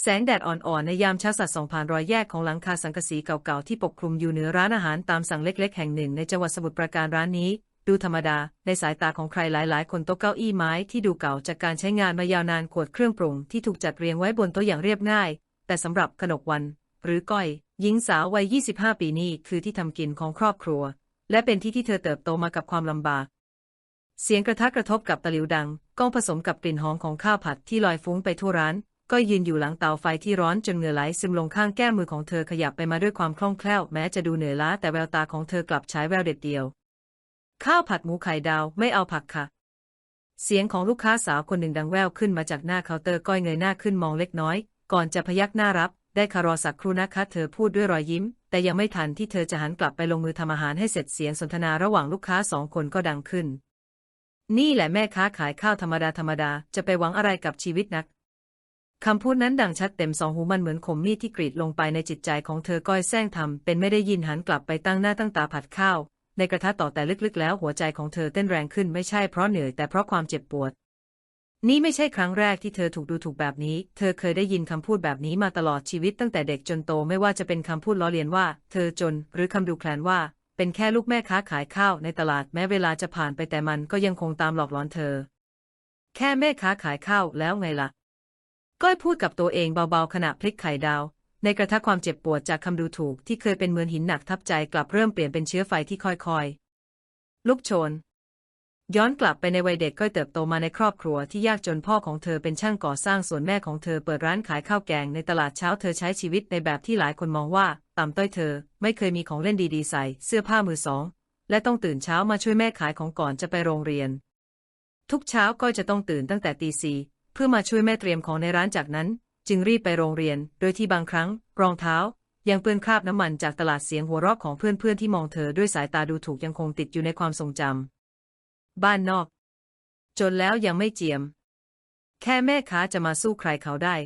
แสงแดดอ่อนๆ ในยามเช้าสัดส่องผ่านรอยแยกของหลังคาสังกะสีเก่าๆ ที่ปกคลุมอยู่เหนือร้านอาหารตามสั่งเล็กๆ แห่งหนึ่งในจังหวัดสมุทรปราการร้านนี้ ดูธรรมดา ในสายตาของใครหลายๆ คนโต๊ะเก้าอี้ไม้ที่ดูเก่าจากการใช้งานมายาวนานขวดเครื่องปรุงที่ถูกจัดเรียงไว้บนโต๊ะอย่างเรียบง่าย แต่สำหรับกนกวัน หรือก้อย หญิงสาววัย 25 ปีนี้คือที่ทำกินของครอบครัว และเป็นที่ที่เธอเติบโตมากับความลำบากเสียงกระทะกระทบกับตะหลิวดังก้องผสมกับกลิ่นหอมของข้าวผัดที่ลอยฟุ้งไปทั่วร้าน ก็ยืนอยู่หลังเตาไฟที่ร้อนจนเหงื่อไหลซึมลงข้างแก้มมือของเธอขยับไปมาด้วยความคล่องแคล่วแม้จะดูเหนื่อยล้าแต่แววตาของเธอกลับฉายแววเด็ดเดียว ข้าวผัดหมูไข่ดาวไม่เอาผักค่ะ เสียงของลูกค้าสาวคนหนึ่งดังแว่วขึ้นมาจากหน้าเคาน์เตอร์ก้อยเงยหน้าขึ้นมองเล็กน้อย ก่อนจะพยักหน้ารับ ได้คารอสักครู่นะคะเธอพูดด้วยรอยยิ้ม แต่ยังไม่ทันที่เธอจะหันกลับไปลงมือทำอาหารให้เสร็จเสียงสนทนาระหว่างลูกค้าสองคนก็ดังขึ้น นี่แหละแม่ค้าขายข้าวธรรมดาธรรมดาจะไปหวังอะไรกับชีวิตนัก คำพูดนั้นดังชัดเต็มสองหูมันเหมือนคมมีดที่กรีดลงไปในจิตใจของเธอก้อยแซงทำเป็นไม่ได้ยินหันกลับไปตั้งหน้าตั้งตาผัดข้าว ในกระทะต่อแต่ลึกๆ แล้วหัวใจของเธอเต้นแรงขึ้นไม่ใช่เพราะเหนื่อยแต่เพราะความเจ็บปวด นี่ไม่ใช่ครั้งแรกที่เธอถูกดูถูกแบบนี้ เธอเคยได้ยินคำพูดแบบนี้มาตลอดชีวิตตั้งแต่เด็กจนโตไม่ว่าจะเป็นคำพูดล้อเลียนว่า เธอจน หรือคำดูแคลนว่า เป็นแค่ลูกแม่ค้าขายข้าวในตลาดแม้เวลาจะผ่านไปแต่มันก็ยังคงตามหลอกหลอนเธอ แค่แม่ค้าขายข้าวแล้วไงล่ะ ก้อยพูดกับตัวเองเบาๆขณะพลิกไข่ดาว ในกระทะความเจ็บปวดจากคำดูถูกที่เคยเป็นเหมือนหินหนักทับใจกลับเริ่มเปลี่ยนเป็นเชื้อไฟที่ค่อยๆ ลุกโชน ย้อนกลับไปในวัยเด็กก้อยเติบโตมาในครอบครัวที่ยากจนพ่อของเธอเป็นช่างก่อสร้างส่วนแม่ของเธอเปิดร้านขายข้าวแกงในตลาดเช้าเธอใช้ชีวิตในแบบที่หลายคนมองว่าต่ำต้อยเธอ ไม่เคยมีของเล่นดีๆใส่เสื้อผ้ามือสอง และต้องตื่นเช้ามาช่วยแม่ขายของก่อนจะไปโรงเรียน ทุกเช้าก้อยจะต้องตื่นตั้งแต่ตีสี่ เพื่อมาช่วยแม่เตรียมของในร้านจากนั้น จึงรีบไปโรงเรียน โดยที่บางครั้ง รองเท้า ยังเปื้อนคราบน้ำมันจากตลาดเสียงหัวเราะของเพื่อนๆที่มองเธอด้วยสายตาดูถูกยังคงติดอยู่ในความทรงจำบ้านนอก จนแล้วยังไม่เจียม แค่แม่ค้าจะมาสู้ใครเขาได้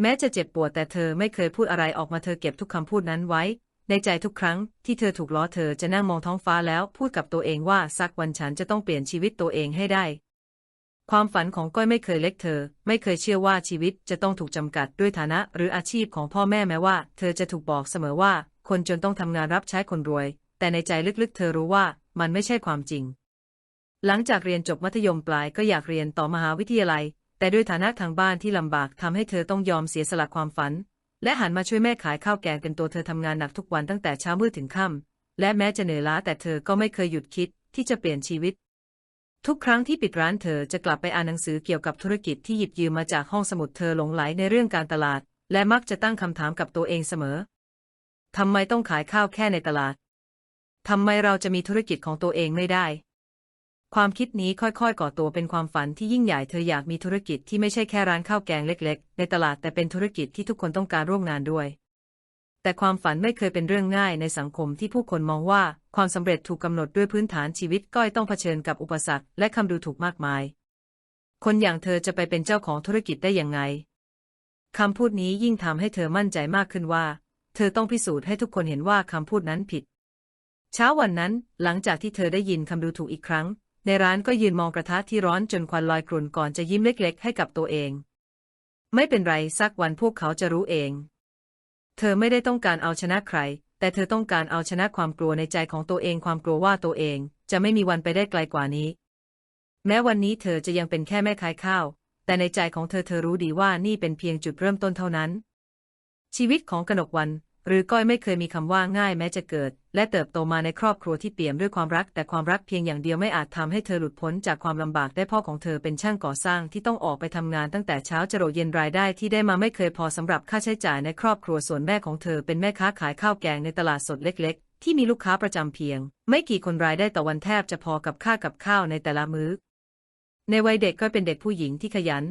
แม้จะเจ็บปวดแต่เธอไม่เคยพูดอะไรออกมาเธอเก็บทุกคำพูดนั้นไว้ ในใจทุกครั้งที่เธอถูกล้อเธอจะนั่งมองท้องฟ้าแล้วพูดกับตัวเองว่าสักวันฉันจะต้องเปลี่ยนชีวิตตัวเองให้ได้ ความฝันของก้อยไม่เคยเล็กเธอ ไม่เคยเชื่อว่าชีวิตจะต้องถูกจำกัดด้วยฐานะหรืออาชีพของพ่อแม่แม้ว่า เธอจะถูกบอกเสมอว่า คนจนต้องทำงานรับใช้คนรวย แต่ในใจลึกๆ เธอรู้ว่ามันไม่ใช่ความจริง หลังจากเรียนจบมัธยมปลายก็อยากเรียนต่อมหาวิทยาลัย แต่ด้วยฐานะทางบ้านที่ลำบากทำให้เธอต้องยอมเสียสละความฝัน และหันมาช่วยแม่ขายข้าวแกงเป็นตัวเธอทำงานหนักทุกวันตั้งแต่เช้ามืดถึงค่ำและแม้จะเหนื่อยล้าแต่เธอก็ไม่เคยหยุดคิดที่จะเปลี่ยนชีวิต ทุกครั้งที่ปิดร้านเธอจะกลับไปอ่านหนังสือเกี่ยวกับธุรกิจที่หยิบยืมมาจากห้องสมุดเธอหลงไหลในเรื่องการตลาด และมักจะตั้งคำถามกับตัวเองเสมอ ทำไมต้องขายข้าวแค่ในตลาด ทำไมเราจะมีธุรกิจของตัวเองไม่ได้ ความคิดนี้ค่อยๆ ก่อตัวเป็นความฝันที่ยิ่งใหญ่เธออยากมีธุรกิจที่ไม่ใช่แค่ร้านข้าวแกงเล็ก ๆ ในตลาดแต่เป็นธุรกิจที่ทุกคนต้องการร่วมงานด้วย แต่ความฝันไม่เคยเป็นเรื่องง่ายในสังคมที่ผู้คนมองว่า ความสำเร็จถูกกำหนดด้วยพื้นฐานชีวิตก้อยต้องเผชิญกับอุปสรรคและคำดูถูกมากมาย คนอย่างเธอจะไปเป็นเจ้าของธุรกิจได้อย่างไงคำพูดนี้ยิ่งทำให้เธอมั่นใจมากขึ้นว่า เธอต้องพิสูจน์ให้ทุกคนเห็นว่าคำพูดนั้นผิด เช้าวันนั้น หลังจากที่เธอได้ยินคำดูถูกอีกครั้ง ในร้านก็ยืนมองกระทะที่ร้อนจนควันลอยกลุ่นก่อนจะยิ้มเล็ก ๆ ให้กับตัวเอง ไม่เป็นไรสักวันพวกเขาจะรู้เอง เธอไม่ได้ต้องการเอาชนะใคร แต่เธอต้องการเอาชนะความกลัวในใจของตัวเองความกลัวว่าตัวเองจะไม่มีวันไปได้ไกลกว่านี้ แม้วันนี้เธอจะยังเป็นแค่แม่ขายข้าว แต่ในใจของเธอเธอรู้ดีว่านี่เป็นเพียงจุดเริ่มต้นเท่านั้น ชีวิตของกนกวัน หรือก้อยไม่เคยมีคำว่าง่ายแม้จะเกิด และเติบโตมาในครอบครัวที่เปี่ยมด้วยความรัก แต่ความรักเพียงอย่างเดียวไม่อาจทำให้เธอหลุดพ้นจากความลำบากได้พ่อของเธอเป็นช่างก่อสร้างที่ต้องออกไปทำงานตั้งแต่เช้าจรดเย็นรายได้ที่ได้มาไม่เคยพอสำหรับค่าใช้จ่ายในครอบครัวส่วนแม่ของเธอเป็นแม่ค้าขายข้าวแกงในตลาดสดเล็ก ๆ ที่มีลูกค้าประจำเพียง ไม่กี่คนรายได้ต่อวันแทบจะพอกับค่ากับข้าวในแต่ละมื้อในวัยเด็กก็เป็นเด็กผู้หญิงที่ขยัน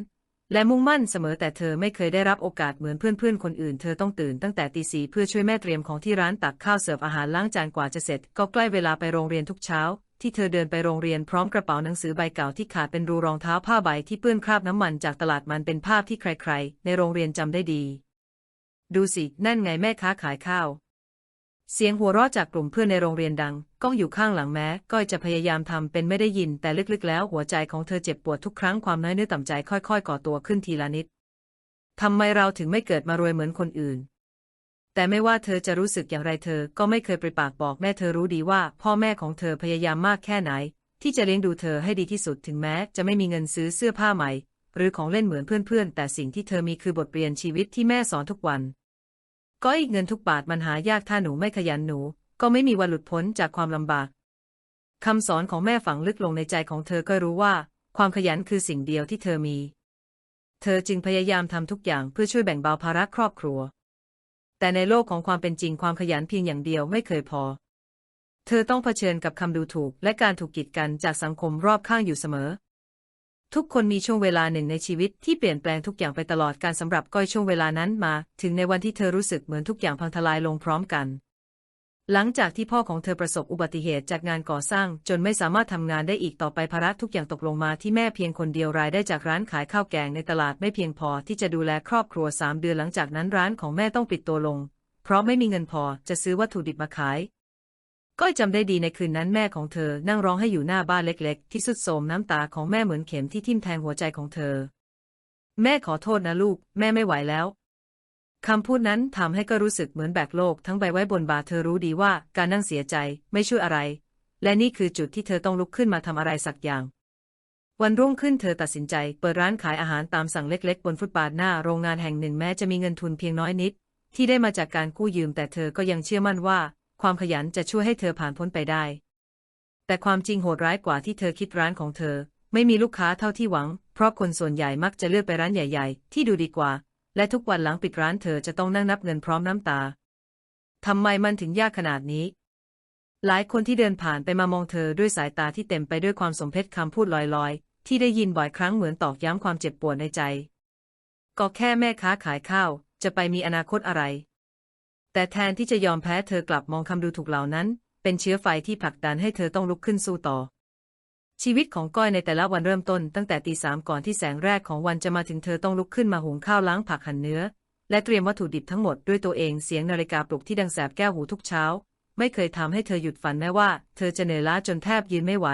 และมุ่งมั่นเสมอแต่เธอไม่เคยได้รับโอกาสเหมือนเพื่อนๆ คนอื่น เธอต้องตื่นตั้งแต่ตีสีเพื่อช่วยแม่เตรียมของที่ร้านตักข้าวเสิร์ฟอาหารล้างจานกว่าจะเสร็จ ก็ใกล้เวลาไปโรงเรียนทุกเช้า ที่เธอเดินไปโรงเรียนพร้อมกระเป๋าหนังสือใบเก่าที่ขาดเป็นรูรองเท้าผ้าใบที่เปื้อนคราบน้ำมันจากตลาดมันเป็นภาพที่ใครๆ ในโรงเรียนจำได้ดี ดูสิ นั่นไงแม่ค้าขายข้าว เสียงหัวเราะจากกลุ่มเพื่อนในโรงเรียนดัง ก้องอยู่ข้างหลังแม้ ก้อยจะพยายามทำเป็นไม่ได้ยิน แต่ลึกๆ แล้วหัวใจของเธอเจ็บปวดทุกครั้งความน้อยเนื้อต่ำใจค่อยๆ ก่อตัวขึ้นทีละนิดทำไมเราถึงไม่เกิดมารวยเหมือนคนอื่น แต่ไม่ว่าเธอจะรู้สึกอย่างไรเธอ ก็ไม่เคยปริปากบอกแม่เธอรู้ดีว่า พ่อแม่ของเธอพยายามมากแค่ไหน ที่จะเลี้ยงดูเธอให้ดีที่สุดถึงแม้จะไม่มีเงินซื้อเสื้อผ้าใหม่ หรือของเล่นเหมือนเพื่อนๆ แต่สิ่งที่เธอมีคือบทเรียนชีวิตที่แม่สอนทุกวัน ก็อีกเงินทุกบาทมันหายากถ้าหนูไม่ขยันหนู ก็ไม่มีวันหลุดพ้นจากความลำบากคำสอนของแม่ฝังลึกลงในใจของเธอก็รู้ว่า ความขยันคือสิ่งเดียวที่เธอมี เธอจึงพยายามทำทุกอย่างเพื่อช่วยแบ่งเบาภาระครอบครัว แต่ในโลกของความเป็นจริงความขยันเพียงอย่างเดียวไม่เคยพอ เธอต้องเผชิญกับคำดูถูกและการถูกกีดกันจากสังคมรอบข้างอยู่เสมอ ทุกคนมีช่วงเวลาหนึ่งในชีวิตที่เปลี่ยนแปลงทุกอย่างไปตลอดการสำหรับก้อยช่วงเวลานั้นมา ถึงในวันที่เธอรู้สึกเหมือนทุกอย่างพังทลายลงพร้อมกัน หลังจากที่พ่อของเธอประสบอุบัติเหตุจากงานก่อสร้าง จนไม่สามารถทำงานได้อีกต่อไปภาระทุกอย่างตกลงมาที่แม่เพียงคนเดียวรายได้จากร้านขายข้าวแกงในตลาดไม่เพียงพอที่จะดูแลครอบครัวสามเดือนหลังจากนั้นร้านของแม่ต้องปิดตัวลง เพราะไม่มีเงินพอจะซื้อวัตถุดิบมาขาย ก้อยจำได้ดีในคืนนั้นแม่ของเธอนั่งร้องให้อยู่หน้าบ้านเล็กๆ ที่สุดโทรมน้ำตาของแม่เหมือนเข็มที่ทิ่มแทงหัวใจของเธอ แม่ขอโทษนะลูก แม่ไม่ไหวแล้วคำพูดนั้นทำให้ก็รู้สึกเหมือนแบกโลกทั้งใบไว้บนบ่าเธอรู้ดีว่าการนั่งเสียใจไม่ช่วยอะไร และนี่คือจุดที่เธอต้องลุกขึ้นมาทำอะไรสักอย่าง วันรุ่งขึ้นเธอตัดสินใจเปิดร้านขายอาหารตามสั่งเล็ก ๆ บนฟุตบาทหน้าโรงงานแห่งหนึ่งแม้จะมีเงินทุนเพียงน้อยนิด ที่ได้มาจากการกู้ยืมแต่เธอก็ยังเชื่อมั่นว่า ความขยันจะช่วยให้เธอผ่านพ้นไปได้ แต่ความจริงโหดร้ายกว่าที่เธอคิดร้านของเธอ ไม่มีลูกค้าเท่าที่หวัง เพราะคนส่วนใหญ่มักจะเลือกไปร้านใหญ่ๆ ที่ดูดีกว่า และทุกวันหลังปิดร้านเธอจะต้องนั่งนับเงินพร้อมน้ำตาทำไมมันถึงยากขนาดนี้ หลายคนที่เดินผ่านไปมามองเธอด้วยสายตาที่เต็มไปด้วยความสมเพชคำพูดลอยๆ ที่ได้ยินบ่อยครั้งเหมือนตอกย้ำความเจ็บปวดในใจ ก็แค่แม่ค้าขายข้าว จะไปมีอนาคตอะไร แต่แทนที่จะยอมแพ้เธอกลับมองคำดูถูกเหล่านั้น เป็นเชื้อไฟที่ผลักดันให้เธอต้องลุกขึ้นสู้ต่อ ชีวิตของก้อยในแต่ละวันเริ่มต้นตั้งแต่ตีสามก่อนที่แสงแรกของวันจะมาถึงเธอต้องลุกขึ้นมาหุงข้าวล้างผักหั่นเนื้อ และเตรียมวัตถุดิบทั้งหมดด้วยตัวเองเสียงนาฬิกาปลุกที่ดังแสบแก้วหูทุกเช้า ไม่เคยทำให้เธอหยุดฝันแม้ว่า เธอจะเหนื่อยล้าจนแทบยืนไม่ไหว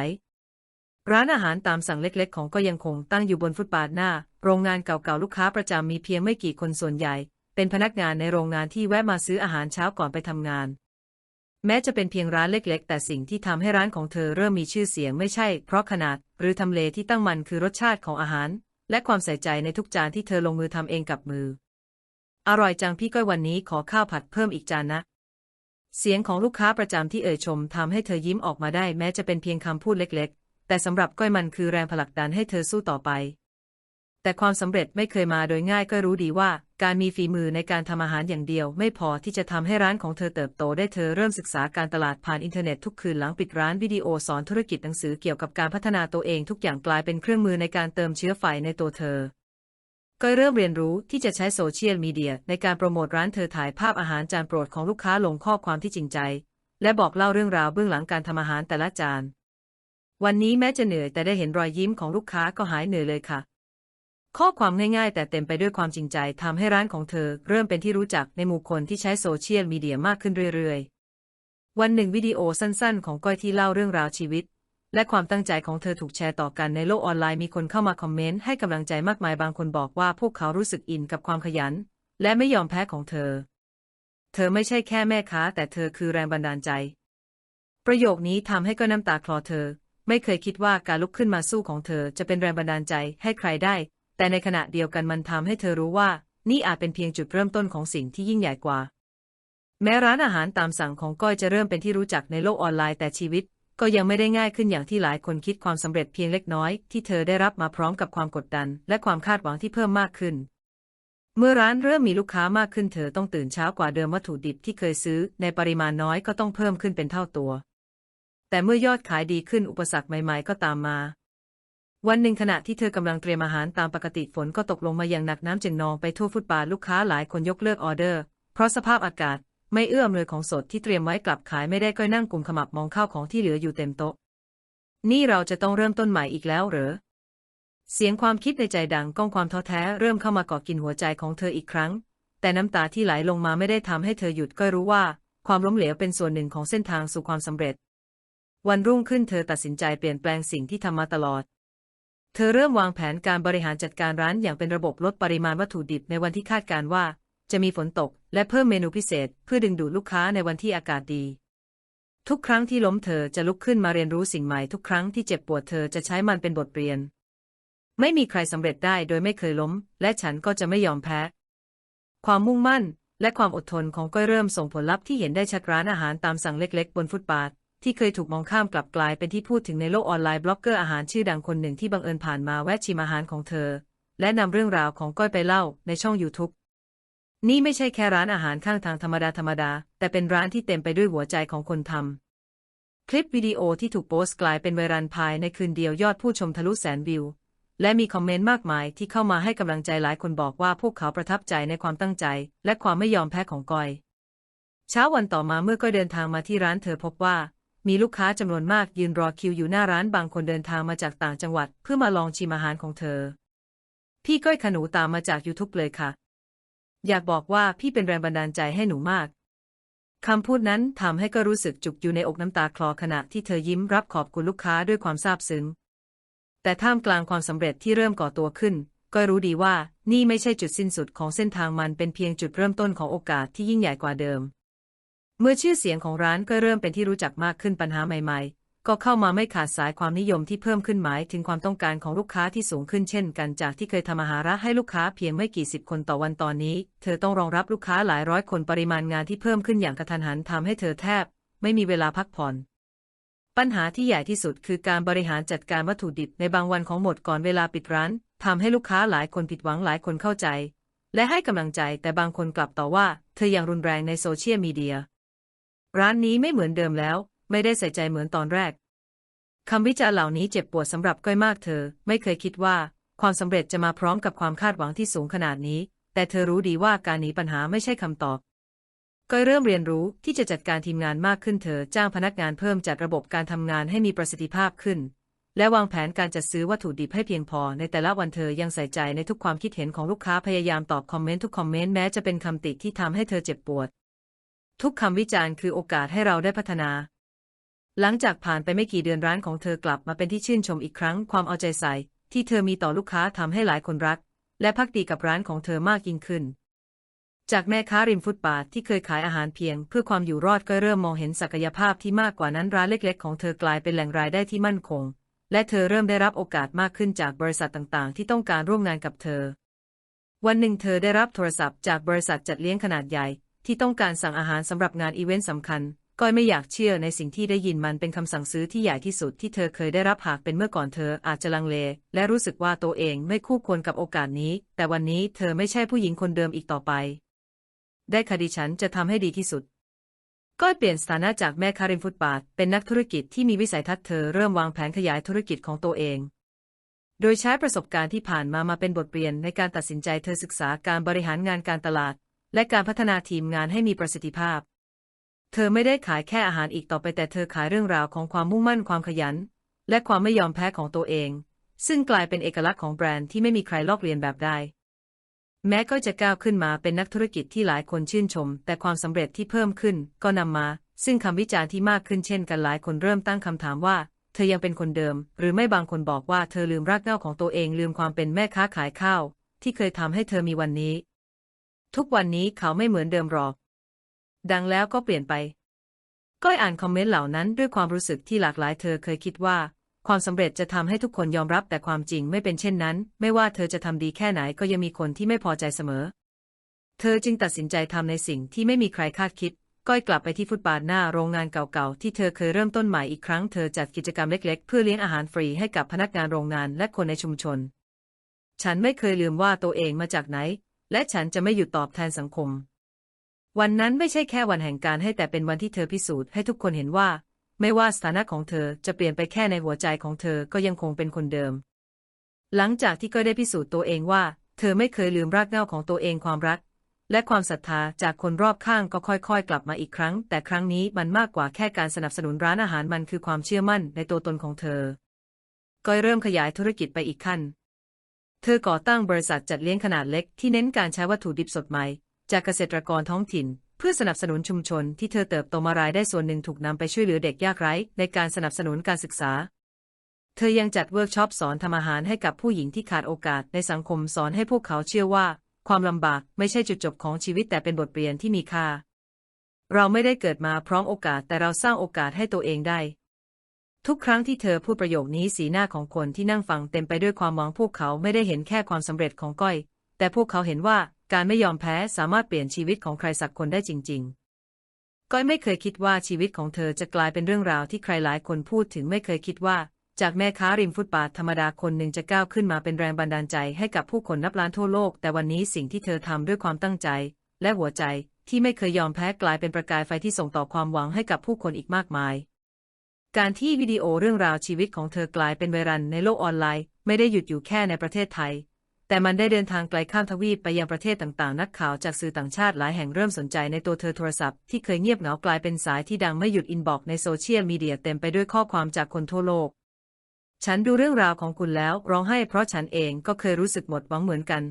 ร้านอาหารตามสั่งเล็ก ๆ ของก็ยังคงตั้งอยู่บนฟุตบาทหน้า โรงงานเก่าๆลูกค้าประจำมีเพียงไม่กี่คนส่วนใหญ่ เป็นพนักงานในโรงงานที่แวะมาซื้ออาหารเช้าก่อนไปทำงาน แม้จะเป็นเพียงร้านเล็ก ๆ แต่สิ่งที่ทำให้ร้านของเธอเริ่มมีชื่อเสียงไม่ใช่ เพราะขนาด หรือทำเลที่ตั้งมันคือรสชาติของอาหาร และความใส่ใจในทุกจานที่เธอลงมือทำเองกับมือ อร่อยจังพี่ก้อยวันนี้ขอข้าวผัดเพิ่มอีกจานนะเสียงของลูกค้าประจำที่เอ่ยชมทำให้เธอยิ้มออกมาได้แม้จะเป็นเพียงคำพูดเล็ก ๆ แต่สำหรับก้อยมันคือแรงผลักดันให้เธอสู้ต่อไป แต่ความสำเร็จไม่เคยมาโดยง่ายก็รู้ดีว่า การมีฝีมือในการทำอาหารอย่างเดียว ไม่พอที่จะทำให้ร้านของเธอเติบโตได้เธอเริ่มศึกษาการตลาดผ่านอินเทอร์เน็ตทุกคืนหลังปิดร้านวิดีโอสอนธุรกิจหนังสือเกี่ยวกับการพัฒนาตัวเองทุกอย่างกลายเป็นเครื่องมือในการเติมเชื้อไฟในตัวเธอ ก็เริ่มเรียนรู้ที่จะใช้โซเชียลมีเดียในการโปรโมทร้านเธอถ่ายภาพอาหารจานโปรดของลูกค้าลงข้อความที่จริงใจ และบอกเล่าเรื่องราวเบื้องหลังการทำอาหารแต่ละจาน วันนี้แม้จะเหนื่อยแต่ได้เห็นรอยยิ้มของลูกค้าก็หายเหนื่อยเลยค่ะ ข้อความง่ายๆ แต่เต็มไปด้วยความจริงใจทำให้ร้านของเธอ เริ่มเป็นที่รู้จักในหมู่คนที่ใช้โซเชียลมีเดียมากขึ้นเรื่อยๆ วันหนึ่งวิดีโอสั้นๆ ของก้อยที่เล่าเรื่องราวชีวิต และความตั้งใจของเธอถูกแชร์ต่อกันในโลกออนไลน์มีคนเข้ามาคอมเมนต์ให้กำลังใจมากมายบางคนบอกว่าพวกเขารู้สึกอินกับความขยัน และไม่ยอมแพ้ของเธอ เธอไม่ใช่แค่แม่ค้า แต่เธอคือแรงบันดาลใจ ประโยคนี้ทำให้ก็น้ำตาคลอเธอ ไม่เคยคิดว่าการลุกขึ้นมาสู้ของเธอจะเป็นแรงบันดาลใจให้ใครได้ แต่ในขณะเดียวกันมันทำให้เธอรู้ว่า นี่อาจเป็นเพียงจุดเริ่มต้นของสิ่งที่ยิ่งใหญ่กว่า แม้ร้านอาหารตามสั่งของก้อยจะเริ่มเป็นที่รู้จักในโลกออนไลน์แต่ชีวิต ก็ยังไม่ได้ง่ายขึ้นอย่างที่หลายคนคิดความสำเร็จเพียงเล็กน้อย ที่เธอได้รับมาพร้อมกับความกดดัน และความคาดหวังที่เพิ่มมากขึ้น เมื่อร้านเริ่มมีลูกค้ามากขึ้นเธอต้องตื่นเช้ากว่าเดิมวัตถุดิบที่เคยซื้อ ในปริมาณน้อยก็ต้องเพิ่มขึ้นเป็นเท่าตัว แต่เมื่อยอดขายดีขึ้นอุปสรรคใหม่ ๆ ก็ตามมา วันหนึ่งขณะที่เธอกำลังเตรียมอาหารตามปกติฝนก็ตกลงมาอย่างหนักน้ำจึงนองไปทั่วฟุตบาทลูกค้าหลายคนยกเลิกออเดอร์ เพราะสภาพอากาศไม่เอื้ออำนวยของสดที่เตรียมไว้กลับขายไม่ได้ก็นั่งกลุ่มขมับมองข้าวของที่เหลืออยู่เต็มโต๊ะ นี่เราจะต้องเริ่มต้นใหม่อีกแล้วเหรอ เสียงความคิดในใจดังก้องความท้อแท้เริ่มเข้ามาก่อกินหัวใจของเธออีกครั้ง แต่น้ำตาที่ไหลลงมาไม่ได้ทำให้เธอหยุดก็รู้ว่า ความล้มเหลวเป็นส่วนหนึ่งของเส้นทางสู่ความสำเร็จ วันรุ่งขึ้นเธอตัดสินใจเปลี่ยนแปลงสิ่งที่ทำมาตลอด เธอเริ่มวางแผนการบริหารจัดการร้านอย่างเป็นระบบลดปริมาณวัตถุดิบในวันที่คาดการว่า จะมีฝนตก และเพิ่มเมนูพิเศษ เพื่อดึงดูดลูกค้าในวันที่อากาศดี ทุกครั้งที่ล้มเธอจะลุกขึ้นมาเรียนรู้สิ่งใหม่ทุกครั้งที่เจ็บปวดเธอจะใช้มันเป็นบทเรียน ไม่มีใครสำเร็จได้โดยไม่เคยล้ม และฉันก็จะไม่ยอมแพ้ ความมุ่งมั่นและความอดทนของก้อยเริ่มส่งผลลัพธ์ที่เห็นได้ชัดร้านอาหารตามสั่งเล็ก ๆ บนฟุตบาท ที่เคยถูกมองข้ามกลับกลายเป็นที่พูดถึงในโลกออนไลน์บล็อกเกอร์อาหารชื่อดังคนหนึ่งที่บังเอิญผ่านมาแวะชิมอาหารของเธอ และนำเรื่องราวของก้อยไปเล่าในช่อง YouTube นี่ไม่ใช่แค่ร้านอาหารข้างทางธรรมดาธรรมดา แต่เป็นร้านที่เต็มไปด้วยหัวใจของคนทำ คลิปวิดีโอที่ถูกโพสต์กลายเป็นไวรัลภายในคืนเดียวยอดผู้ชมทะลุแสนวิว และมีคอมเมนต์มากมายที่เข้ามาให้กำลังใจหลายคนบอกว่าพวกเขาประทับใจในความตั้งใจ และความไม่ยอมแพ้ของก้อย เช้าวันต่อมาเมื่อก้อยเดินทางมาที่ร้านเธอพบว่า มีลูกค้าจำนวนมากยืนรอคิวอยู่หน้าร้านบางคนเดินทางมาจากต่างจังหวัด เพื่อมาลองชิมอาหารของเธอ พี่ก้อยขนูตามมาจาก YouTube เลยค่ะ อยากบอกว่าพี่เป็นแรงบันดาลใจให้หนูมากคำพูดนั้นทำให้ก็รู้สึกจุกอยู่ในอกน้ำตาคลอขณะที่เธอยิ้มรับขอบคุณลูกค้าด้วยความซาบซึ้ง แต่ท่ามกลางความสำเร็จที่เริ่มก่อตัวขึ้น ก็รู้ดีว่านี่ไม่ใช่จุดสิ้นสุดของเส้นทางมันเป็นเพียงจุดเริ่มต้นของโอกาสที่ยิ่งใหญ่กว่าเดิม เมื่อชื่อเสียงของร้านก็เริ่มเป็นที่รู้จักมากขึ้นปัญหาใหม่ ๆ ก็เข้ามาไม่ขาดสายความนิยมที่เพิ่มขึ้นหมายถึงความต้องการของลูกค้าที่สูงขึ้นเช่นกันจากที่เคยทำอาหารให้ลูกค้าเพียงไม่กี่สิบคนต่อวันตอนนี้ เธอต้องรองรับลูกค้าหลายร้อยคนปริมาณงานที่เพิ่มขึ้นอย่างกระทันหันทำให้เธอแทบ ไม่มีเวลาพักผ่อน ปัญหาที่ใหญ่ที่สุดคือการบริหารจัดการวัตถุดิบในบางวันของหมดก่อนเวลาปิดร้านทำให้ลูกค้าหลายคนผิดหวังหลายคนเข้าใจ และให้กำลังใจแต่บางคนกลับต่อว่า เธออยังรุนแรงในโซเชียลมีเดีย ร้านนี้ไม่เหมือนเดิมแล้ว ไม่ได้ใส่ใจเหมือนตอนแรกคำวิจารณ์เหล่านี้เจ็บปวดสำหรับก้อยมากเธอ ไม่เคยคิดว่า ความสำเร็จจะมาพร้อมกับความคาดหวังที่สูงขนาดนี้ แต่เธอรู้ดีว่าการหนีปัญหาไม่ใช่คำตอบก้อยเริ่มเรียนรู้ที่จะจัดการทีมงานมากขึ้นเธอ จ้างพนักงานเพิ่มจัดระบบการทำงานให้มีประสิทธิภาพขึ้น และวางแผนการจัดซื้อวัตถุดิบให้เพียงพอ ในแต่ละวันเธอยังใส่ใจในทุกความคิดเห็นของลูกค้าพยายามตอบคอมเมนต์ทุกคอมเมนต์แม้จะเป็นคำติที่ทำให้เธอเจ็บปวด ทุกคำวิจารณ์คือโอกาสให้เราได้พัฒนา หลังจากผ่านไปไม่กี่เดือนร้านของเธอกลับมาเป็นที่ชื่นชมอีกครั้ง ความเอาใจใส่ ที่เธอมีต่อลูกค้าทำให้หลายคนรัก และพักดีกับร้านของเธอมากยิ่งขึ้น จากแม่ค้าริมฟุตบาทที่เคยขายอาหารเพียง เพื่อความอยู่รอดก็เริ่มมองเห็นศักยภาพที่มากกว่านั้นร้านเล็ก ๆ ของเธอกลายเป็นแหล่งรายได้ที่มั่นคง และเธอเริ่มได้รับโอกาสมากขึ้นจากบริษัทต่างๆ ที่ต้องการร่วมงานกับเธอ วันหนึ่งเธอได้รับโทรศัพท์จากบริษัทจัดเลี้ยงขนาดใหญ่ ที่ต้องการสั่งอาหารสำหรับงานอีเวนต์สำคัญ ก้อยไม่อยากเชื่อในสิ่งที่ได้ยินมันเป็นคำสั่งซื้อที่ใหญ่ที่สุดที่เธอเคยได้รับหากเป็นเมื่อก่อนเธออาจจะลังเล และรู้สึกว่าตัวเองไม่คู่ควรกับโอกาสนี้ แต่วันนี้เธอไม่ใช่ผู้หญิงคนเดิมอีกต่อไป ได้ค่ะดิฉันจะทำให้ดีที่สุดก้อยเปลี่ยนสถานะจากแม่คาริมฟุตบาท เป็นนักธุรกิจที่มีวิสัยทัศน์เธอเริ่มวางแผนขยายธุรกิจของตัวเอง โดยใช้ประสบการณ์ที่ผ่านมามาเป็นบทเรียนในการตัดสินใจเธอศึกษาการบริหารงานการตลาด และการพัฒนาทีมงานให้มีประสิทธิภาพ เธอไม่ได้ขายแค่อาหารอีกต่อไปแต่เธอขายเรื่องราวของความมุ่งมั่นความขยัน และความไม่ยอมแพ้ของตัวเอง ซึ่งกลายเป็นเอกลักษณ์ของแบรนด์ที่ไม่มีใครลอกเลียนแบบได้ แม้ก็จะก้าวขึ้นมาเป็นนักธุรกิจที่หลายคนชื่นชม แต่ความสำเร็จที่เพิ่มขึ้นก็นำมา ซึ่งคำวิจารณ์ที่มากขึ้นเช่นกันหลายคนเริ่มตั้งคำถามว่าเธอยังเป็นคนเดิม หรือไม่บางคนบอกว่าเธอลืมรากเหง้าของตัวเองลืมความเป็นแม่ค้าขายข้าว ที่เคยทำให้เธอมีวันนี้ ทุกวันนี้เขาไม่เหมือนเดิมหรอก ดังแล้วก็เปลี่ยนไป ก้อยอ่านคอมเมนต์เหล่านั้นด้วยความรู้สึกที่หลากหลายเธอเคยคิดว่า ความสำเร็จจะทำให้ทุกคนยอมรับแต่ความจริงไม่เป็นเช่นนั้น ไม่ว่าเธอจะทำดีแค่ไหนก็ยังมีคนที่ไม่พอใจเสมอ เธอจึงตัดสินใจทำในสิ่งที่ไม่มีใครคาดคิด ก้อยกลับไปที่ฟุตบาทหน้าโรงงานเก่าๆที่เธอเคยเริ่มต้นใหม่อีกครั้งเธอจัดกิจกรรมเล็ก ๆ เพื่อเลี้ยงอาหารฟรีให้กับพนักงานโรงงานและคนในชุมชน ฉันไม่เคยลืมว่าตัวเองมาจากไหน และฉันจะไม่หยุดตอบแทนสังคม วันนั้นไม่ใช่แค่วันแห่งการให้แต่เป็นวันที่เธอพิสูจน์ให้ทุกคนเห็นว่า ไม่ว่าสถานะของเธอจะเปลี่ยนไปแค่ในหัวใจของเธอก็ยังคงเป็นคนเดิม หลังจากที่ก็ได้พิสูจน์ตัวเองว่า เธอไม่เคยลืมรากเหง้าของตัวเองความรัก และความศรัทธาจากคนรอบข้างก็ค่อยๆ กลับมาอีกครั้ง แต่ครั้งนี้มันมากกว่าแค่การสนับสนุนร้านอาหารมันคือความเชื่อมั่นในตัวตนของเธอก้อยเริ่มขยายธุรกิจไปอีกขั้น เธอก่อตั้งบริษัทจัดเลี้ยงขนาดเล็กที่เน้นการใช้วัตถุดิบสดใหม่ จากเกษตรกรท้องถิ่น เพื่อสนับสนุนชุมชนที่เธอเติบโตมารายได้ส่วนหนึ่งถูกนำไปช่วยเหลือเด็กยากไร้ ในการสนับสนุนการศึกษา เธอยังจัดเวิร์กช็อปสอนทำอาหารให้กับผู้หญิงที่ขาดโอกาสในสังคมสอนให้พวกเขาเชื่อว่า ความลำบากไม่ใช่จุดจบของชีวิตแต่เป็นบทเรียนที่มีค่า เราไม่ได้เกิดมาพร้อมโอกาสแต่เราสร้างโอกาสให้ตัวเองได้ ทุกครั้งที่เธอพูดประโยคนี้สีหน้าของคนที่นั่งฟังเต็มไปด้วยความหวังพวกเขาไม่ได้เห็นแค่ความสำเร็จของก้อย แต่พวกเขาเห็นว่าการไม่ยอมแพ้สามารถเปลี่ยนชีวิตของใครสักคนได้จริง ๆ ก้อยไม่เคยคิดว่าชีวิตของเธอจะกลายเป็นเรื่องราวที่ใครหลายคนพูดถึงไม่เคยคิดว่า จากแม่ค้าริมฟุตบาทธรรมดาคนหนึ่งจะก้าวขึ้นมาเป็นแรงบันดาลใจให้กับผู้คนนับล้านทั่วโลก แต่วันนี้สิ่งที่เธอทำด้วยความตั้งใจ และหัวใจที่ไม่เคยยอมแพ้กลายเป็นประกายไฟที่ส่งต่อความหวังให้กับผู้คนอีกมากมาย การที่วิดีโอเรื่องราวชีวิตของเธอกลายเป็นไวรัลในโลกออนไลน์ ไม่ได้หยุดอยู่แค่ในประเทศไทย แต่มันได้เดินทางไกลข้ามทวีปไปยังประเทศต่างๆ นักข่าวจากสื่อต่างชาติหลายแห่งเริ่มสนใจในตัวเธอโทรศัพท์ที่เคยเงียบเหงากลายเป็นสายที่ดังไม่หยุดอินบ็อกในโซเชียลมีเดียเต็มไปด้วยข้อความจากคนทั่วโลก ฉันดูเรื่องราวของคุณแล้วร้องไห้เพราะฉันเองก็เคยรู้สึกหมดหวังเหมือนกัน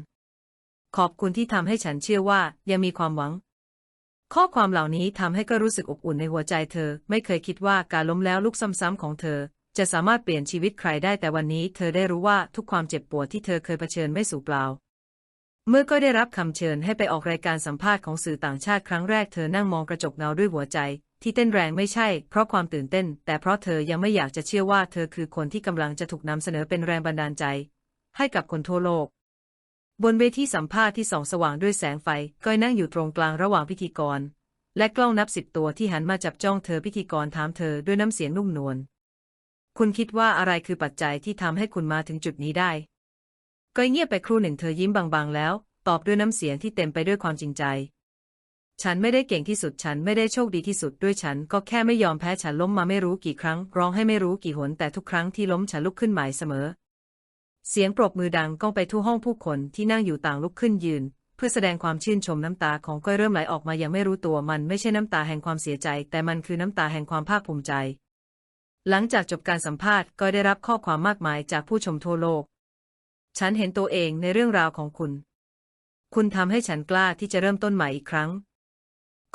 ขอบคุณที่ทำให้ฉันเชื่อว่ายังมีความหวัง ข้อความเหล่านี้ทำให้ก็รู้สึกอบอุ่นในหัวใจเธอ ไม่เคยคิดว่าการล้มแล้วลุกซ้ำๆของเธอ จะสามารถเปลี่ยนชีวิตใครได้แต่วันนี้ เธอได้รู้ว่าทุกความเจ็บปวดที่เธอเคยเผชิญไม่สูญเปล่า เมื่อก็ได้รับคำเชิญให้ไปออกรายการสัมภาษณ์ของสื่อต่างชาติครั้งแรกเธอนั่งมองกระจกเงาด้วยหัวใจ ที่เต้นแรงไม่ใช่ เพราะความตื่นเต้น แต่เพราะเธอยังไม่อยากจะเชื่อว่าเธอคือคนที่กำลังจะถูกนำเสนอเป็นแรงบันดาลใจ ให้กับคนทั่วโลก บนเวทีสัมภาษณ์ที่ส่องสว่างด้วยแสงไฟ ก้อยนั่งอยู่ตรงกลางระหว่างพิธีกร และกล้องนับสิบตัวที่หันมาจับจ้องเธอพิธีกรถามเธอด้วยน้ำเสียงนุ่มนวล คุณคิดว่าอะไรคือปัจจัยที่ทำให้คุณมาถึงจุดนี้ได้ ก้อยเงียบไปครู่หนึ่งเธอยิ้มบางๆ แล้ว ตอบด้วยน้ำเสียงที่เต็มไปด้วยความจริงใจ ฉันไม่ได้เก่งที่สุดฉันไม่ได้โชคดีที่สุดด้วยฉันก็แค่ไม่ยอมแพ้ฉันล้มมาไม่รู้กี่ครั้ง ร้องให้ไม่รู้กี่หนแต่ทุกครั้งที่ล้มฉันลุกขึ้นใหม่เสมอ เสียงปรบมือดังก้องไปทั่วห้องผู้คนที่นั่งอยู่ต่างลุกขึ้นยืน เพื่อแสดงความชื่นชมน้ำตาของก้อยเริ่มไหลออกมายังไม่รู้ตัวมันไม่ใช่น้ำตาแห่งความเสียใจ แต่มันคือน้ำตาแห่งความภาคภูมิใจ หลังจากจบการสัมภาษณ์ก้อยได้รับข้อความมากมายจากผู้ชมทั่วโลก ฉันเห็นตัวเองในเรื่องราวของคุณ คุณทำให้ฉันกล้าที่จะเริ่มต้นใหม่อีกครั้ง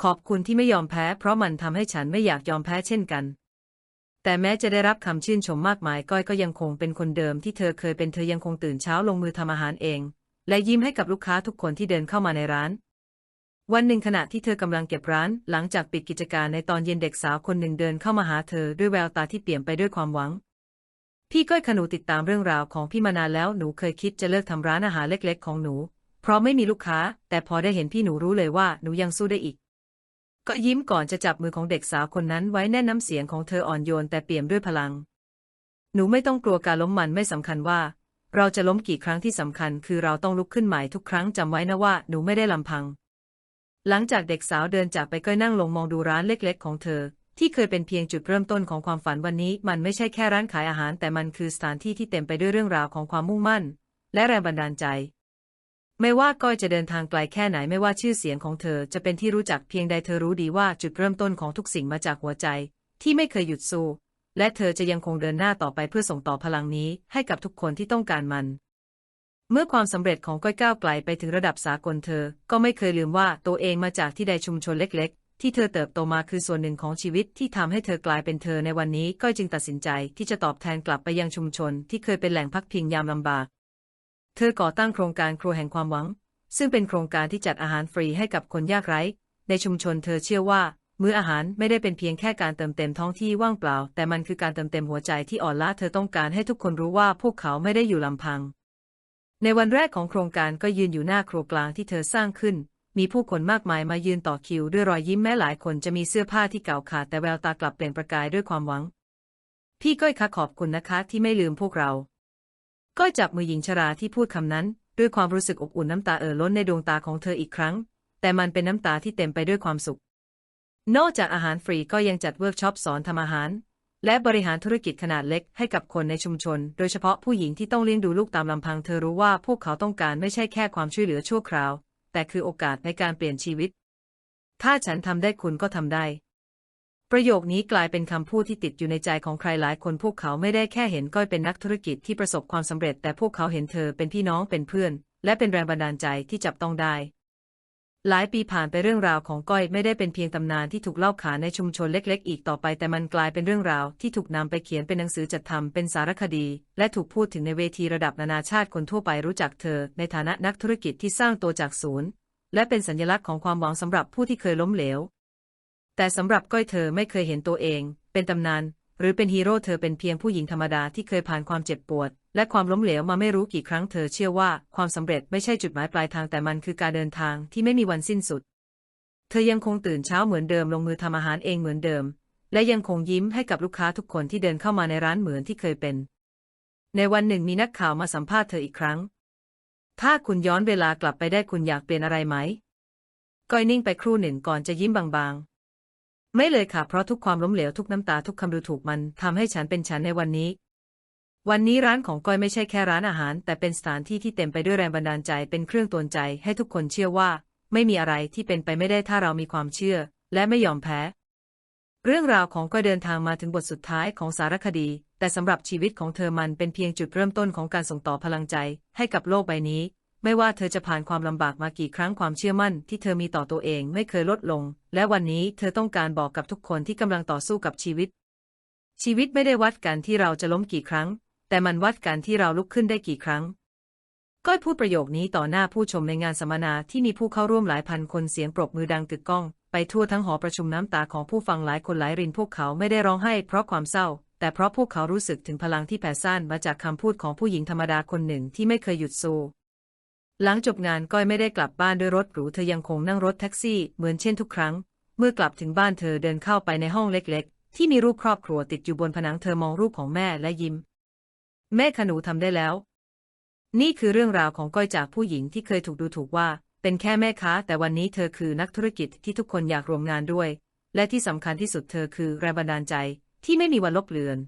ขอบคุณที่ไม่ยอมแพ้ เพราะมันทำให้ฉันไม่อยากยอมแพ้เช่นกัน แต่แม้จะได้รับคำชื่นชมมากมายก้อยก็ยังคงเป็นคนเดิมที่เธอเคยเป็นเธอยังคงตื่นเช้าลงมือทำอาหารเอง และยิ้มให้กับลูกค้าทุกคนที่เดินเข้ามาในร้าน วันหนึ่งขณะที่เธอกำลังเก็บร้าน หลังจากปิดกิจการในตอนเย็นเด็กสาวคนหนึ่งเดินเข้ามาหาเธอด้วยแววตาที่เปลี่ยมไปด้วยความหวัง พี่ก้อยขนูติดตามเรื่องราวของพี่มานานแล้วหนูเคยคิดจะเลิกทำร้านอาหารเล็ก ๆ ของหนู เพราะไม่มีลูกค้า แต่พอได้เห็นพี่หนูรู้เลยว่าหนูยังสู้ได้อีก ก็ยิ้มก่อนจะจับมือของเด็กสาวคนนั้นไว้แน่นน้ำเสียงของเธออ่อนโยนแต่เปี่ยมด้วยพลัง หนูไม่ต้องกลัวการล้มมันไม่สำคัญว่า เราจะล้มกี่ครั้งที่สำคัญ คือเราต้องลุกขึ้นใหม่ทุกครั้งจำไว้นะว่าหนูไม่ได้ลำพัง หลังจากเด็กสาวเดินจากไปก็นั่งลงมองดูร้านเล็ก ๆ ของเธอ ที่เคยเป็นเพียงจุดเริ่มต้นของความฝันวันนี้ มันไม่ใช่แค่ร้านขายอาหาร แต่มันคือสถานที่ที่เต็มไปด้วยเรื่องราวของความมุ่งมั่น และแรงบันดาลใจ ไม่ว่าก้อยจะเดินทางไกลแค่ไหนไม่ว่าชื่อเสียงของเธอจะเป็นที่รู้จักเพียงใดเธอรู้ดีว่าจุดเริ่มต้นของทุกสิ่งมาจากหัวใจ ที่ไม่เคยหยุดสู้ และเธอจะยังคงเดินหน้าต่อไปเพื่อส่งต่อพลังนี้ให้กับทุกคนที่ต้องการมัน เมื่อความสำเร็จของก้อยก้าวไกลไปถึงระดับสากลเธอ ก็ไม่เคยลืมว่าตัวเองมาจากที่ใดชุมชนเล็ก ๆ ที่เธอเติบโตมาคือส่วนหนึ่งของชีวิตที่ทำให้เธอกลายเป็นเธอในวันนี้ก้อยจึงตัดสินใจที่จะตอบแทนกลับไปยังชุมชน ที่เคยเป็นแหล่งพักพิงยามลำบาก เธอก่อตั้งโครงการครัวแห่งความหวัง ซึ่งเป็นโครงการที่จัดอาหารฟรีให้กับคนยากไร้ ในชุมชนเธอเชื่อว่า มื้ออาหารไม่ได้เป็นเพียงแค่การเติมเต็มท้องที่ว่างเปล่า แต่มันคือการเติมเต็มหัวใจที่อ่อนล้าเธอต้องการให้ทุกคนรู้ว่าพวกเขาไม่ได้อยู่ลำพัง ในวันแรกของโครงการก็ยืนอยู่หน้าครัวกลางที่เธอสร้างขึ้น มีผู้คนมากมายมายืนต่อคิว ด้วยรอยยิ้มแม้หลายคนจะมีเสื้อผ้าที่เก่าขาดแต่แววตากลับเปล่งประกายด้วยความหวัง พี่ก้อยคะขอบคุณนะคะที่ไม่ลืมพวกเรา ก้อยจับมือหญิงชราที่พูดคำนั้น ด้วยความรู้สึกอบอุ่นน้ำตาเอ่อล้นในดวงตาของเธออีกครั้ง แต่มันเป็นน้ำตาที่เต็มไปด้วยความสุข นอกจากอาหารฟรีก็ยังจัดเวิร์กช็อปสอนทำอาหาร และบริหารธุรกิจขนาดเล็กให้กับคนในชุมชน โดยเฉพาะผู้หญิงที่ต้องเลี้ยงดูลูกตามลำพังเธอรู้ว่าพวกเขาต้องการไม่ใช่แค่ความช่วยเหลือชั่วคราว แต่คือโอกาสในการเปลี่ยนชีวิต ถ้าฉันทำได้คุณก็ทำได้ ประโยคนี้กลายเป็นคำพูดที่ติดอยู่ในใจของใครหลายคนพวกเขาไม่ได้แค่เห็นก้อยเป็นนักธุรกิจที่ประสบความสำเร็จ แต่พวกเขาเห็นเธอเป็นพี่น้องเป็นเพื่อน และเป็นแรงบันดาลใจที่จับต้องได้ หลายปีผ่านไปเรื่องราวของก้อยไม่ได้เป็นเพียงตำนานที่ถูกเล่าขานในชุมชนเล็ก ๆ อีกต่อไป แต่มันกลายเป็นเรื่องราวที่ถูกนำไปเขียนเป็นหนังสือจัดทำเป็นสารคดี และถูกพูดถึงในเวทีระดับนานาชาติคนทั่วไปรู้จักเธอ ในฐานะนักธุรกิจที่สร้างตัวจากศูนย์และเป็นสัญลักษณ์ของความหวังสำหรับผู้ที่เคยล้มเหลว แต่สำหรับก้อยเธอไม่เคยเห็นตัวเอง เป็นตำนาน หรือเป็นฮีโร่เธอเป็นเพียงผู้หญิงธรรมดาที่เคยผ่านความเจ็บปวด และความล้มเหลวมาไม่รู้กี่ครั้งเธอเชื่อว่าความสำเร็จไม่ใช่จุดหมายปลายทางแต่มันคือการเดินทางที่ไม่มีวันสิ้นสุด เธอยังคงตื่นเช้าเหมือนเดิมลงมือทำอาหารเองเหมือนเดิม และยังคงยิ้มให้กับลูกค้าทุกคนที่เดินเข้ามาในร้านเหมือนที่เคยเป็น ในวันหนึ่งมีนักข่าวมาสัมภาษณ์เธออีกครั้ง ถ้าคุณย้อนเวลากลับไปได้คุณอยากเปลี่ยนอะไรไหมก้อยนิ่งไปครู่หนึ่งก่อนจะยิ้มบางๆ ไม่เลยค่ะ เพราะทุกความล้มเหลวทุกน้ำตาทุกคำดูถูกมันทำให้ฉันเป็นฉันในวันนี้ วันนี้ร้านของก้อยไม่ใช่แค่ร้านอาหาร แต่เป็นสถานที่ที่เต็มไปด้วยแรงบันดาลใจเป็นเครื่องตวนใจ ให้ทุกคนเชื่อว่า ไม่มีอะไรที่เป็นไปไม่ได้ถ้าเรามีความเชื่อ และไม่ยอมแพ้ เรื่องราวของก้อยเดินทางมาถึงบทสุดท้ายของสารคดี แต่สำหรับชีวิตของเธอมันเป็นเพียงจุดเริ่มต้นของการส่งต่อพลังใจ ให้กับโลกใบนี้ ไม่ว่าเธอจะผ่านความลำบากมากี่ครั้งความเชื่อมั่นที่เธอมีต่อตัวเองไม่เคยลดลง และวันนี้เธอต้องการบอกกับทุกคนที่กำลังต่อสู้กับชีวิต ชีวิตไม่ได้วัดกันที่เราจะล้มกี่ครั้ง แต่มันวัดกันที่เราลุกขึ้นได้กี่ครั้ง ก้อยพูดประโยคนี้ต่อหน้าผู้ชมในงานสัมมนาที่มีผู้เข้าร่วมหลายพันคนเสียงปรบมือดังกึกก้อง ไปทั่วทั้งหอประชุมน้ำตาของผู้ฟังหลายคนหลายรินพวกเขาไม่ได้ร้องไห้เพราะความเศร้าแต่เพราะพวกเขารู้สึกถึงพลังที่แผ่ซ่านมาจากคำพูดของผู้หญิงธรรมดาคนหนึ่งที่ไม่เคยหยุดสู้ หลังจบงานก้อยไม่ได้กลับบ้านด้วยรถหรูเธอยังคงนั่งรถแท็กซี่เหมือนเช่นทุกครั้ง เมื่อกลับถึงบ้านเธอเดินเข้าไปในห้องเล็กๆ ที่มีรูปครอบครัวติดอยู่บนผนังเธอมองรูปของแม่และยิ้ม แม่ขนูทำได้แล้ว นี่คือเรื่องราวของก้อยจากผู้หญิงที่เคยถูกดูถูกว่า เป็นแค่แม่ค้า แต่วันนี้เธอคือนักธุรกิจที่ทุกคนอยากร่วมงานด้วย และที่สำคัญที่สุดเธอคือแรงบันดาลใจที่ไม่มีวันลบเลือน